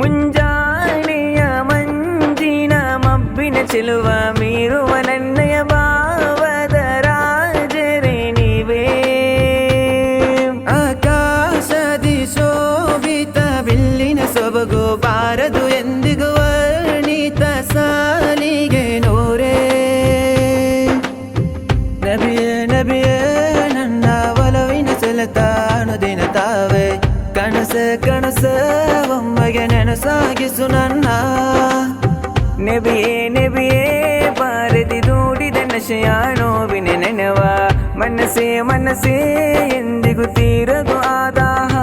ಮುಂಜಾನೆಯ ಮಂಜಿನ ಮಬ್ಬಿನ ಚೆಲುವ ಮೀರುವ ನನ್ನಯ ಭಾವದ ರಾಜರೇ ನೀವೇ ಆಕಾಶದಿ ಶೋಭಿತ ಬಿಲ್ಲಿನ ಸೊಬಗು ಬಾರದು ಕನಸ ಕನಸ ಒಮ್ಮಗೆ ನೆನಸಾಗಿಸು ನನ್ನ ನೆಬಿಯೇ ನೆಬಿಯೇ ಬಾರದಿ ದೂಡಿದ ನಶೆಯ ನೋವಿನ ನೆನವ ಮನಸ್ಸೇ ಮನಸ್ಸೇ ಎಂದಿಗೂ ತೀರದು ಆದಾಹ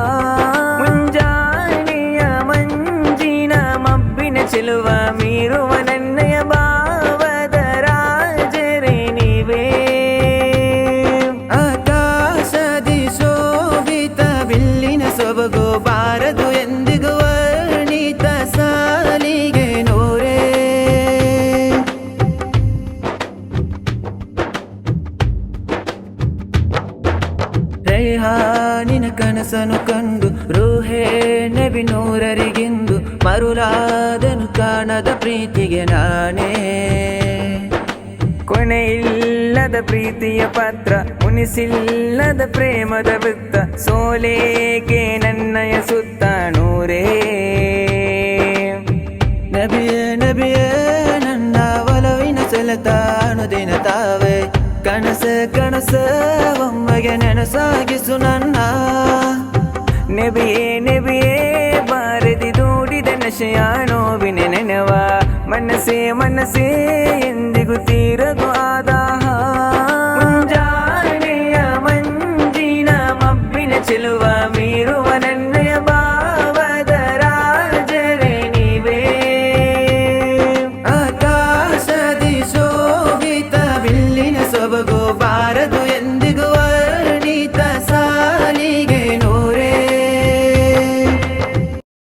ಮುಂಜಾನೆಯ ಮಂಜಿನ ಮಬ್ಬಿನ ಚೆಲುವ ಮೀರುವ ರೇಹಾನಿನ ಕನಸನು ಕಂಡು, ರೂಹೇ ನಬಿ ನೂರರಿಗಿಂದು ಮರುಳಾದನು ಕಾಣದ ಪ್ರೀತಿಗೆ ನಾನೇ. ಕೊನೆಯಿಲ್ಲದ ಪ್ರೀತಿಯ ಪತ್ರ, ಮುನಿಸಿಲ್ಲದ ಪ್ರೇಮದ ವೃತ್ತ, ಸೋಲೇಕೆ ನನ್ನಯ ಸುತ್ತ ನೂರೇ. ನಬಿಯೇ ನಬಿಯೇ, ನನ್ನ ಒಲವಿನ ಸೆಲತಾನು ತಾವೇ ಕನಸ ಕನಸ, ಒಮ್ಮಗೆ ನೆನಸಾಗಿಸು ನನ್ನ. ನೆಬಿಯೇ ನೆಬಿಯೇ, ಬಾರದಿ ದೂಡಿದ ನಶೆಯ ನೋವಿನ ನೆನವ. ಮನಸ್ಸೇ ಮನಸ್ಸೇ ಎಂದಿಗೂ ತೀರದು ಆದ